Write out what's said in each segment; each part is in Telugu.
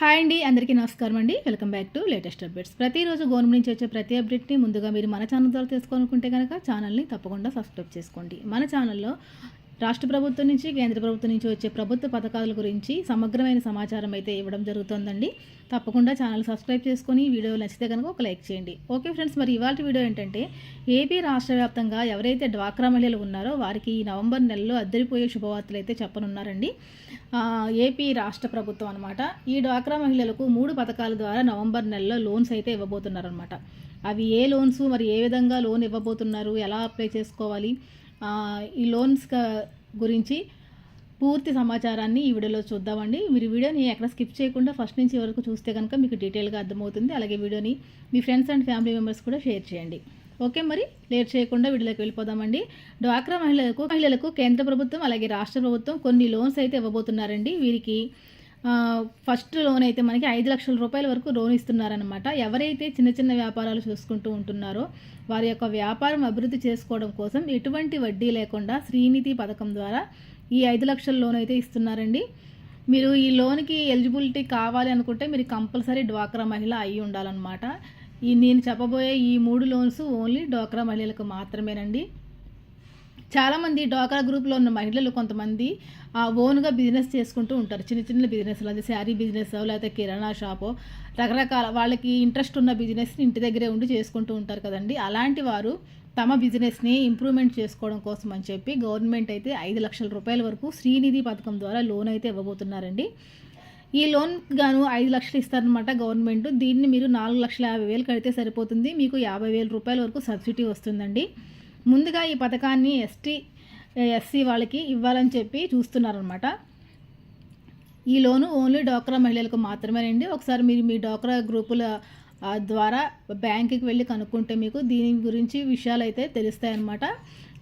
హాయ్ అండి అందరికీ నమస్కారం అండి. Welcome back to latest updates. ప్రతిరోజు గవర్నమెంట్ నుంచి వచ్చే ప్రతి అప్డేట్ని ముందుగా మీరు మన ఛానల్ ద్వారా తెలుసుకోవాలనుకుంటే కనుక ఛానల్ని తప్పకుండా సబ్స్క్రైబ్ చేసుకోండి. మన ఛానల్లో రాష్ట్ర ప్రభుత్వం నుంచి కేంద్ర ప్రభుత్వం నుంచి వచ్చే ప్రభుత్వ పథకాల గురించి సమగ్రమైన సమాచారం అయితే ఇవ్వడం జరుగుతుందండి. తప్పకుండా ఛానల్ సబ్స్క్రైబ్ చేసుకొని వీడియో నచ్చితే కనుక ఒక లైక్ చేయండి. ఓకే ఫ్రెండ్స్ మరి ఇవాళ వీడియో ఏంటంటే ఏపీ రాష్ట్ర వ్యాప్తంగా ఎవరైతే డ్వాక్రా మహిళలు ఉన్నారో వారికి ఈ నవంబర్ నెలలో అద్దరిపోయే శుభవార్తలు అయితే చెప్పనున్నారండి. ఏపీ రాష్ట్ర ప్రభుత్వం అనమాట ఈ డ్వాక్రా మహిళలకు మూడు పథకాల ద్వారా నవంబర్ నెలలో లోన్స్ అయితే ఇవ్వబోతున్నారనమాట అవి ఏ లోన్స్ మరి ఏ విధంగా లోన్ ఇవ్వబోతున్నారు ఎలా అప్లై చేసుకోవాలి ఈ లోన్స్ గురించి పూర్తి సమాచారాన్ని ఈ వీడియోలో చూద్దామండి. మీరు వీడియోని ఎక్కడ స్కిప్ చేయకుండా ఫస్ట్ నుంచి వరకు చూస్తే కనుక మీకు డీటెయిల్గా అర్థమవుతుంది. అలాగే వీడియోని మీ ఫ్రెండ్స్ అండ్ ఫ్యామిలీ మెంబర్స్ కూడా షేర్ చేయండి. ఓకే మరి లేట్ చేయకుండా వీడియోలోకి వెళ్ళిపోదామండి. డ్వాక్రా మహిళలకు మహిళలకు కేంద్ర ప్రభుత్వం అలాగే రాష్ట్ర ప్రభుత్వం కొన్ని లోన్స్ అయితే ఇవ్వబోతున్నారండి. వీరికి ఫస్ట్ లోన్ అయితే మనకి ఐదు లక్షల రూపాయల వరకు లోన్ ఇస్తున్నారనమాట ఎవరైతే చిన్న చిన్న వ్యాపారాలు చూసుకుంటూ ఉంటున్నారో వారి యొక్క వ్యాపారం అభివృద్ధి చేసుకోవడం కోసం ఎటువంటి వడ్డీ లేకుండా శ్రీనిధి పథకం ద్వారా ఈ ఐదు లక్షల లోన్ అయితే ఇస్తున్నారండి. మీరు ఈ లోన్కి ఎలిజిబిలిటీ కావాలి అనుకుంటే మీరు కంపల్సరీ డ్వాక్రా మహిళ అయి ఉండాలన్నమాట. ఈ నేను చెప్పబోయే ఈ మూడు లోన్స్ ఓన్లీ డ్వాక్రా మహిళలకు మాత్రమేనండి. చాలామంది డ్వాక్రా గ్రూప్లో ఉన్న మహిళలు కొంతమంది ఓన్గా బిజినెస్ చేసుకుంటూ ఉంటారు. చిన్న చిన్న బిజినెస్లు అది శారీ బిజినెస్ లేకపోతే కిరాణా షాపో రకరకాల వాళ్ళకి ఇంట్రెస్ట్ ఉన్న బిజినెస్ని ఇంటి దగ్గరే ఉండి చేసుకుంటూ ఉంటారు కదండి. అలాంటి వారు తమ బిజినెస్ని ఇంప్రూవ్మెంట్ చేసుకోవడం కోసం అని చెప్పి గవర్నమెంట్ అయితే ఐదు లక్షల రూపాయల వరకు శ్రీనిధి పథకం ద్వారా లోన్ అయితే ఇవ్వబోతున్నారండి. ఈ లోన్ గాను ఐదు లక్షలు ఇస్తారనమాట గవర్నమెంట్. దీన్ని మీరు నాలుగు లక్షల యాభై వేలు కడితే సరిపోతుంది. మీకు యాభై వేల రూపాయల వరకు సబ్సిడీ వస్తుందండి. ముందుగా ఈ పథకాన్ని ఎస్టీ ఎస్సీ వాళ్ళకి ఇవ్వాలని చెప్పి చూస్తున్నారనమాట ఈ లోను ఓన్లీ డోక్రా మహిళలకు మాత్రమేనండి. ఒకసారి మీరు మీ డోక్రా గ్రూపుల ద్వారా బ్యాంకుకి వెళ్ళి కనుక్కుంటే మీకు దీని గురించి విషయాలు అయితే తెలుస్తాయన్నమాట.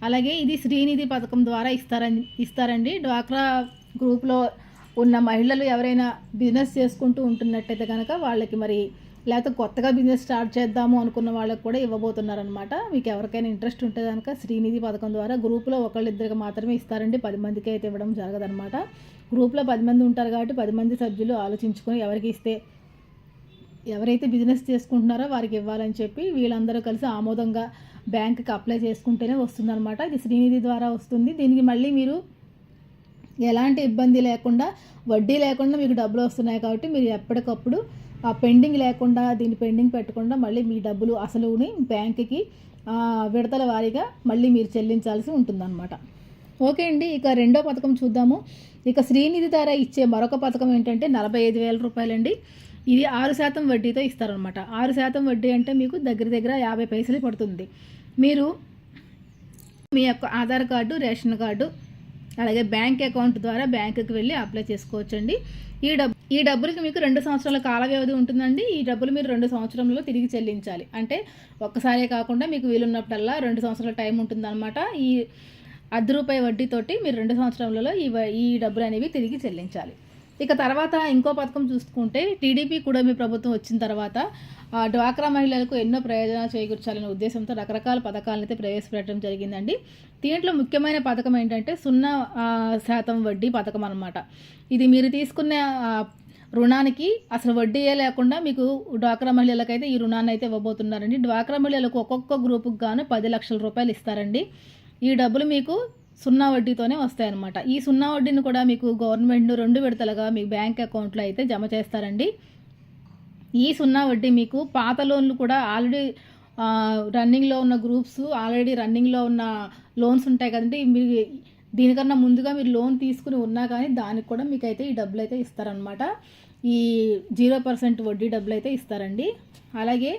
అలాగే ఇది శ్రీనిధి పథకం ద్వారా ఇస్తారని ఇస్తారండి. డ్వాక్రా గ్రూప్లో ఉన్న మహిళలు ఎవరైనా బిజినెస్ చేసుకుంటూ ఉంటున్నట్టయితే కనుక వాళ్ళకి మరి లేకపోతే కొత్తగా బిజినెస్ స్టార్ట్ చేద్దాము అనుకున్న వాళ్ళకి కూడా ఇవ్వబోతున్నారనమాట మీకు ఎవరికైనా ఇంట్రెస్ట్ ఉంటే కనుక శ్రీనిధి పథకం ద్వారా గ్రూప్లో ఒకళ్ళిద్దరికి మాత్రమే ఇస్తారండి. పది మందికి అయితే ఇవ్వడం జరగదనమాట గ్రూప్లో పది మంది ఉంటారు కాబట్టి పది మంది సభ్యులు ఆలోచించుకొని ఎవరికి ఇస్తే ఎవరైతే బిజినెస్ చేసుకుంటున్నారో వారికి ఇవ్వాలని చెప్పి వీళ్ళందరూ కలిసి ఆమోదంగా బ్యాంకుకి అప్లై చేసుకుంటేనే వస్తుందన్నమాట. ఇది శ్రీనిధి ద్వారా వస్తుంది. దీనికి మళ్ళీ మీరు ఎలాంటి ఇబ్బంది లేకుండా వడ్డీ లేకుండా మీకు డబ్బులు వస్తున్నాయి కాబట్టి మీరు ఎప్పటికప్పుడు ఆ పెండింగ్ లేకుండా దీన్ని పెండింగ్ పెట్టకుండా మళ్ళీ మీ డబ్బులు అసలుని బ్యాంకుకి విడతల వారీగా మళ్ళీ మీరు చెల్లించాల్సి ఉంటుందన్నమాట. ఓకే అండి ఇక రెండో పథకం చూద్దాము. ఇక శ్రీనిధి ద్వారా ఇచ్చే మరొక పథకం ఏంటంటే నలభై ఐదు వేల రూపాయలండి. ఇది ఆరు శాతం వడ్డీతో ఇస్తారనమాట ఆరు శాతం వడ్డీ అంటే మీకు దగ్గర దగ్గర యాభై పైసలు పడుతుంది. మీరు మీ యొక్క ఆధార్ కార్డు రేషన్ కార్డు అలాగే బ్యాంక్ అకౌంట్ ద్వారా బ్యాంకుకి వెళ్ళి అప్లై చేసుకోవచ్చండి. ఈ డబ్బు ఈ డబ్బులకి మీకు రెండు సంవత్సరాల కాల వ్యవధి ఉంటుందండి. ఈ డబ్బులు మీరు రెండు సంవత్సరంలో తిరిగి చెల్లించాలి. అంటే ఒక్కసారే కాకుండా మీకు వీలున్నప్పుడల్లా రెండు సంవత్సరాల టైం ఉంటుందన్నమాట. ఈ అర్ధ రూపాయి వడ్డీతోటి మీరు రెండు సంవత్సరంలో ఈ ఈ డబ్బులు అనేవి తిరిగి చెల్లించాలి. ఇక తర్వాత ఇంకో పథకం చూసుకుంటే టీడీపీ కూడా ప్రభుత్వం వచ్చిన తర్వాత ఆ, డ్వాక్రా మహిళలకు ఎన్నో ప్రయోజనాలు చేకూర్చాలనే ఉద్దేశంతో రకరకాల పథకాలను అయితే ప్రవేశపెట్టడం జరిగిందండి. దీంట్లో ముఖ్యమైన పథకం ఏంటంటే సున్నా శాతం వడ్డీ పథకం అనమాట ఇది మీరు తీసుకున్న రుణానికి అసలు వడ్డీయే లేకుండా మీకు డ్వాక్రా మహిళలకైతే ఈ రుణాన్ని అయితే ఇవ్వబోతున్నారండి. డ్వాక్రా మహిళలకు ఒక్కొక్క గ్రూపుకు గాను పది లక్షల రూపాయలు ఇస్తారండి. ఈ డబ్బులు మీకు సున్నా వడ్డీతోనే వస్తాయన్నమాట. ఈ సున్నా వడ్డీని కూడా మీకు గవర్నమెంట్ రెండు విడతలుగా మీ బ్యాంక్ అకౌంట్లో అయితే జమ చేస్తారండి. ఈ సున్నా వడ్డీ మీకు పాత లోన్లు కూడా ఆల్రెడీ రన్నింగ్లో ఉన్న గ్రూప్స్ ఆల్రెడీ రన్నింగ్లో ఉన్న లోన్స్ ఉంటాయి కదండి. మీరు దీనికన్నా ముందుగా మీరు లోన్ తీసుకుని ఉన్నా కానీ దానికి కూడా మీకు అయితే ఈ డబ్బులు అయితే ఇస్తారనమాట ఈ జీరో పర్సెంట్ వడ్డీ డబ్బులు అయితే ఇస్తారండి. అలాగే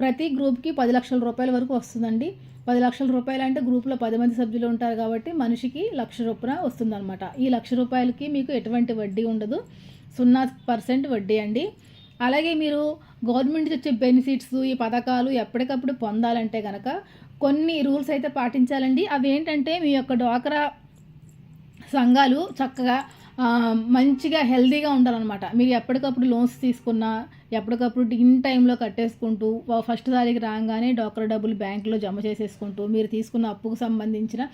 ప్రతి గ్రూప్కి పది లక్షల రూపాయల వరకు వస్తుందండి. పది లక్షల రూపాయలు అంటే గ్రూప్లో పది మంది సభ్యులు ఉంటారు కాబట్టి మనిషికి లక్ష రూపాయ వస్తుందన్నమాట. ఈ లక్ష రూపాయలకి మీకు ఎటువంటి వడ్డీ ఉండదు. సున్నా పర్సెంట్ వడ్డీ అండి. అలాగే మీరు గవర్నమెంట్ వచ్చే బెనిఫిట్స్ ఈ పథకాలు ఎప్పటికప్పుడు పొందాలంటే కనుక కొన్ని రూల్స్ అయితే పాటించాలండి. అవి ఏంటంటే మీ యొక్క డ్వాక్రా సంఘాలు చక్కగా మంచిగా హెల్దీగా ఉండాలన్నమాట మీరు ఎప్పటికప్పుడు లోన్స్ తీసుకున్నా ఎప్పటికప్పుడు ఇన్ టైంలో కట్టేసుకుంటూ వా- ఫస్ట్ తారీఖు రాగానే డాక్టర్ డబ్బులు బ్యాంకులో జమ చేసేసుకుంటూ మీరు తీసుకున్న అప్పుకు సంబంధించిన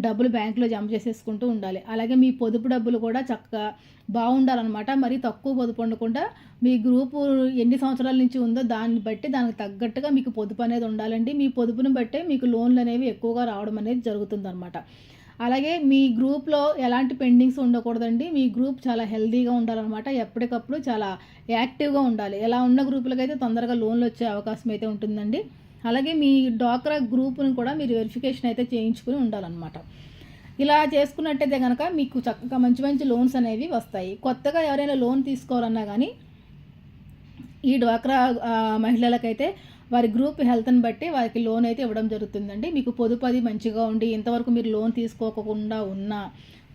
డబ్బులు బ్యాంకులో జమ చేసేసుకుంటూ ఉండాలి. అలాగే మీ పొదుపు డబ్బులు కూడా చక్కగా బాగుండాలన్నమాట. మరి తక్కువ పొదుపు ఉండకుండా మీ గ్రూపు ఎన్ని సంవత్సరాల నుంచి ఉందో దాన్ని బట్టి దానికి తగ్గట్టుగా మీకు పొదుపు అనేది ఉండాలండి. మీ పొదుపుని బట్టే మీకు లోన్లు అనేవి ఎక్కువగా రావడం అనేది జరుగుతుందన్నమాట. అలాగే మీ గ్రూప్లో ఎలాంటి పెండింగ్స్ ఉండకూడదండి. మీ గ్రూప్ చాలా హెల్దీగా ఉండాలన్నమాట. ఎప్పటికప్పుడు చాలా యాక్టివ్గా ఉండాలి. ఎలా ఉన్న గ్రూపులకు అయితే తొందరగా లోన్లు వచ్చే అవకాశం అయితే ఉంటుందండి. అలాగే మీ డ్వాక్రా గ్రూప్ని కూడా మీరు వెరిఫికేషన్ అయితే చేయించుకుని ఉండాలన్నమాట. ఇలా చేసుకున్నట్టయితే కనుక మీకు చక్కగా మంచి మంచి లోన్స్ అనేవి వస్తాయి. కొత్తగా ఎవరైనా లోన్ తీసుకోవాలన్నా కానీ ఈ డ్వాక్రా మహిళలకైతే వారి గ్రూప్ హెల్త్ని బట్టి వారికి లోన్ అయితే ఇవ్వడం జరుగుతుందండి. మీకు పొదుపు అది మంచిగా ఉండి ఇంతవరకు మీరు లోన్ తీసుకోకుండా ఉన్నా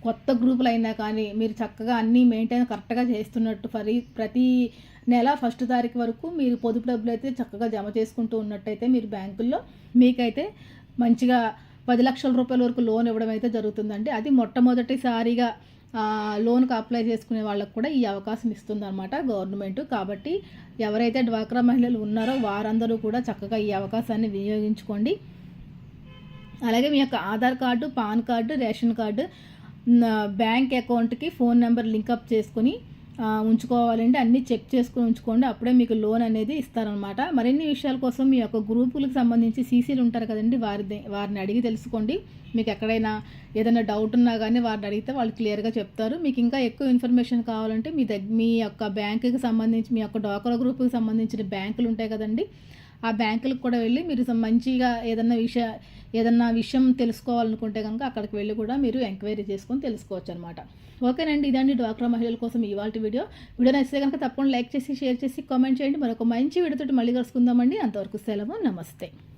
కొత్త గ్రూపులు అయినా కానీ మీరు చక్కగా అన్నీ మెయింటైన్ కరెక్ట్గా చేస్తున్నట్టు పరి ప్రతి నెల ఫస్ట్ తారీఖు వరకు మీరు పొదుపు డబ్బులు అయితే చక్కగా జమ చేసుకుంటూ ఉన్నట్టయితే మీరు బ్యాంకుల్లో మీకైతే మంచిగా పది లక్షల రూపాయల వరకు లోన్ ఇవ్వడం అయితే జరుగుతుందండి. అది మొట్టమొదటిసారిగా లోన్కి అప్లై చేసుకునే వాళ్ళకు కూడా ఈ అవకాశం ఇస్తుందన్నమాట గవర్నమెంట్ కాబట్టి ఎవరైతే డ్వాక్రా మహిళలు ఉన్నారో వారందరూ కూడా చక్కగా ఈ అవకాశాన్ని వినియోగించుకోండి. అలాగే మీ యొక్క Aadhaar card PAN card ration card bank అకౌంట్కి ఫోన్ నెంబర్ లింకప్ చేసుకుని ఉంచుకోవాలంటే అన్నీ చెక్ చేసుకుని ఉంచుకోండి. అప్పుడే మీకు లోన్ అనేది ఇస్తారనమాట మరిన్ని విషయాల కోసం మీ యొక్క గ్రూపులకు సంబంధించి సీసీలు ఉంటారు కదండి వారి వారిని అడిగి తెలుసుకోండి. మీకు ఎక్కడైనా ఏదైనా డౌట్ ఉన్నా కానీ వారిని అడిగితే వాళ్ళు క్లియర్గా చెప్తారు. మీకు ఇంకా ఎక్కువ ఇన్ఫర్మేషన్ కావాలంటే మీ దగ్గర మీ యొక్క బ్యాంకుకి సంబంధించి మీ యొక్క డోకరా గ్రూప్కి సంబంధించిన బ్యాంకులు ఉంటాయి కదండి. ఆ బ్యాంకులకు కూడా వెళ్ళి మీరు మంచిగా ఏదన్నా విషయ ఏదన్నా విషయం తెలుసుకోవాలనుకుంటే కనుక అక్కడికి వెళ్ళి కూడా మీరు ఎంక్వైరీ చేసుకొని తెలుసుకోవచ్చు అనమాట ఓకేనండి ఇదండి డ్వాక్రా మహిళల కోసం ఇవాళ వీడియో. వీడియో నచ్చితే కనుక తప్పకుండా లైక్ చేసి షేర్ చేసి కామెంట్ చేయండి. మరొక మంచి వీడియోతో మళ్ళీ కలుసుకుందామండి. అంతవరకు సెలవు నమస్తే.